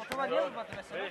Otoban niye vurmadı mesela?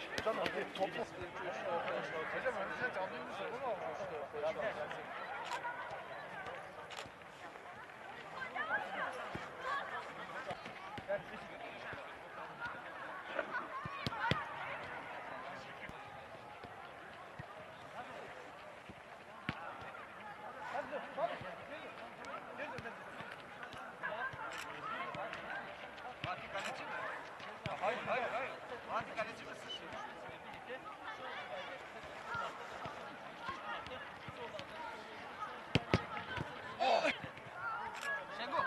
Şengo.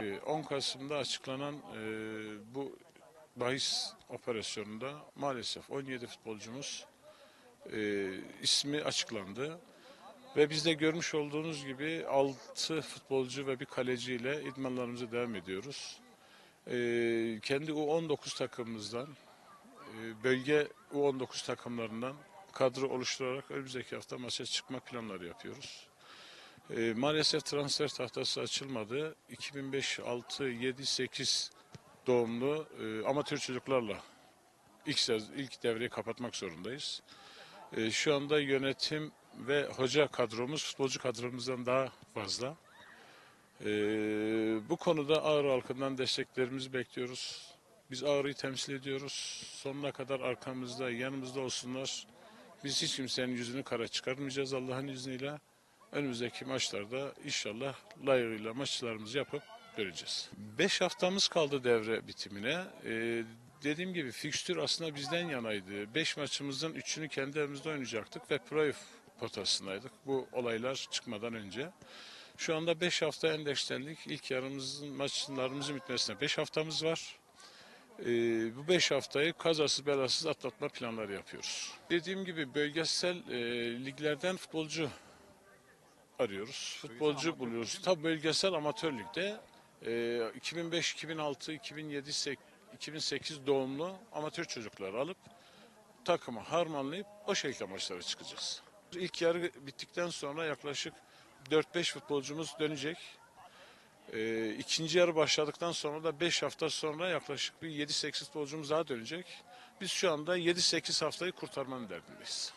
Ee, 10 Kasım'da açıklanan e, bu bahis operasyonunda maalesef 17 futbolcumuz e, ismi açıklandı. Ve biz de görmüş olduğunuz gibi 6 futbolcu ve bir kaleciyle idmanlarımıza devam ediyoruz. E, kendi U19 takımımızdan, e, bölge U19 takımlarından kadro oluşturarak önümüzdeki hafta maça çıkma planları yapıyoruz. E, maalesef transfer tahtası açılmadı. 2005, 6, 7, 8 doğumlu e, amatör çocuklarla ilk, ilk devreyi kapatmak zorundayız. E, şu anda yönetim ve hoca kadromuz futbolcu kadromuzdan daha fazla. E, bu konuda Ağrı halkından desteklerimizi bekliyoruz. Biz Ağrı'yı temsil ediyoruz. Sonuna kadar arkamızda, yanımızda olsunlar. Biz hiç kimsenin yüzünü kara çıkarmayacağız Allah'ın izniyle. Önümüzdeki maçlarda inşallah layığıyla maçlarımızı yapıp göreceğiz. 5 haftamız kaldı devre bitimine. Ee, dediğim gibi fikstür aslında bizden yanaydı. 5 maçımızın 3'ünü kendi evimizde oynayacaktık ve playoff potasındaydık bu olaylar çıkmadan önce. Şu anda 5 hafta endekslendik. İlk yarımızın maçlarımızın bitmesine 5 haftamız var. Ee, bu 5 haftayı kazasız belasız atlatma planları yapıyoruz. Dediğim gibi bölgesel e, liglerden futbolcu arıyoruz. Futbolcu buluyoruz. Tabii bölgesel amatör ligde 2005, 2006, 2007, sek- 2008 doğumlu amatör çocukları alıp takımı harmanlayıp o şekilde maçlara çıkacağız. İlk yarı bittikten sonra yaklaşık 4-5 futbolcumuz dönecek. E, ikinci yarı başladıktan sonra da 5 hafta sonra yaklaşık bir 7-8 futbolcumuz daha dönecek. Biz şu anda 7-8 haftayı kurtarmanın derdindeyiz.